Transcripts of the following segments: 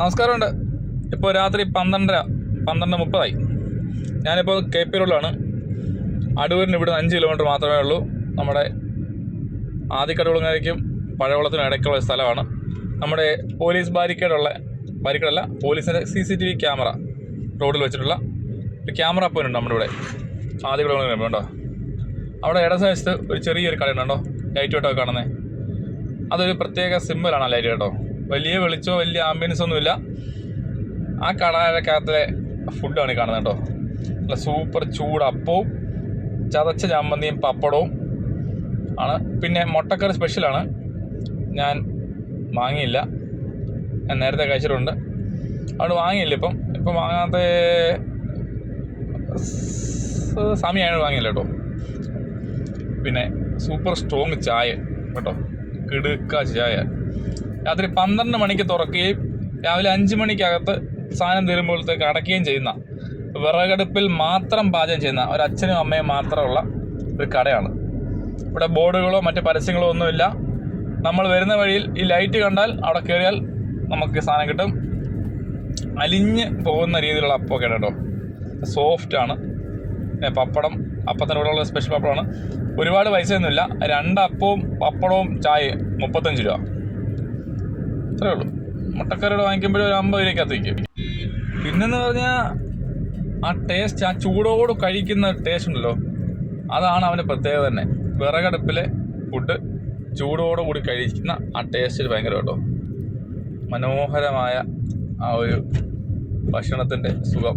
നമസ്കാരമുണ്ട്. ഇപ്പോൾ രാത്രി പന്ത്രണ്ടര പന്ത്രണ്ട് മുപ്പതായി. ഞാനിപ്പോൾ കെ പി റോഡിലാണ്. അടൂരിന് ഇവിടുന്ന് അഞ്ച് കിലോമീറ്റർ മാത്രമേ ഉള്ളൂ. നമ്മുടെ ആദിക്കടകുളങ്ങരയ്ക്കും പഴവളത്തിനും ഇടയ്ക്കുള്ള സ്ഥലമാണ്. നമ്മുടെ പോലീസ് ബാരിക്കേഡുള്ള ബാരിക്കേഡല്ല പോലീസിന്റെ C C T V camera റോഡിൽ വെച്ചിട്ടുള്ള ഒരു ക്യാമറ പോയിന്റ് ഉണ്ട് നമ്മുടെ ഇവിടെ. ആദിക്കടകുളങ്ങര ഉണ്ടോ അവിടെ ഇടതുവശത്ത് ഒരു ചെറിയൊരു കടയുണ്ടോ ലൈറ്റ് വെട്ടമൊക്കെ കാണുന്നത് അതൊരു പ്രത്യേക സിമ്പിളാണ് ലൈറ്റ് കേട്ടോ വലിയ വെളിച്ചോ വലിയ ആംബിയൻസ് ഒന്നുമില്ല. ആ കടാരക്കകത്തിലെ ഫുഡാണ് കാണുന്നത് കേട്ടോ. നല്ല സൂപ്പർ ചൂട് അപ്പവും ചതച്ച ചമ്മന്തിയും പപ്പടവും ആണ്. പിന്നെ മുട്ടക്കറി സ്പെഷ്യലാണ് ഞാൻ വാങ്ങിയില്ല. ഞാൻ നേരത്തെ കഴിച്ചിട്ടുണ്ട്. അതുകൊണ്ട് വാങ്ങിയില്ല ഇപ്പം. ഇപ്പം വാങ്ങാത്ത സമയമാണ് വാങ്ങിയില്ല കേട്ടോ. പിന്നെ സൂപ്പർ സ്ട്രോങ് ചായ കേട്ടോ. കിടുക്ക ചായ. രാത്രി പന്ത്രണ്ട് മണിക്ക് തുറക്കുകയും രാവിലെ അഞ്ച് മണിക്കകത്ത് സാധനം തീരുമ്പോഴത്തേക്ക് അടയ്ക്കുകയും ചെയ്യുന്ന വിറകടുപ്പിൽ മാത്രം പാചകം ചെയ്യുന്ന ഒരു അച്ഛനും അമ്മയും മാത്രമുള്ള ഒരു കടയാണ്. ഇവിടെ ബോർഡുകളോ മറ്റ് പരസ്യങ്ങളോ ഒന്നുമില്ല. നമ്മൾ വരുന്ന വഴിയിൽ ഈ ലൈറ്റ് കണ്ടാൽ അവിടെ കയറിയാൽ നമുക്ക് സാധനം കിട്ടും. അലിഞ്ഞ് പോകുന്ന രീതിയിലുള്ള അപ്പമൊക്കെ കേട്ടോ. സോഫ്റ്റ് ആണ്. പപ്പടം അപ്പത്തിന്റെ കൂടെയുള്ള സ്പെഷ്യൽ പപ്പടമാണ്. ഒരുപാട് പൈസയൊന്നുമില്ല. രണ്ട് അപ്പവും പപ്പടവും ചായയും മുപ്പത്തഞ്ച് രൂപ. അത്രേ ഉള്ളൂ. മുട്ടക്കറിയുടെ വാങ്ങിക്കുമ്പോഴും ഒരു അമ്പത് രൂപയ്ക്കകത്ത് വയ്ക്കും പിന്നെന്ന് പറഞ്ഞാൽ ആ ടേസ്റ്റ് ആ ചൂടോട് കഴിക്കുന്ന ടേസ്റ്റ് ഉണ്ടല്ലോ. അതാണ് അവന്റെ പ്രത്യേകത തന്നെ. വിറകടുപ്പിലെ ഫുഡ് ചൂടോട് കൂടി കഴിക്കുന്ന ആ ടേസ്റ്റ് ഭയങ്കര കേട്ടോ. മനോഹരമായ ആ ഒരു ഭക്ഷണത്തിന്റെ സുഖം.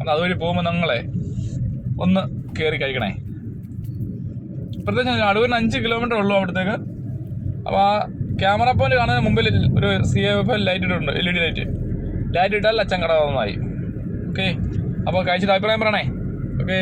അത് അതുവഴി പോകുമ്പോൾ നിങ്ങളെ ഒന്ന് കയറി കഴിക്കണേ. പ്രത്യേകിച്ച് അടൂരിന് അഞ്ച് കിലോമീറ്റർ ഉള്ളൂ അവിടത്തേക്ക്. അപ്പോൾ ആ ക്യാമറ പോയിന്റ് കാണുന്ന മുമ്പിൽ ഒരു സി എഫ് എൽ ലൈറ്റ് ഇട്ടിട്ടുണ്ട് L E D light light ഇട്ടാൽ അച്ഛൻ കട ഓക്കെ അപ്പോൾ കഴിച്ചിട്ട് അഭിപ്രായം പറയണേ. ഓക്കെ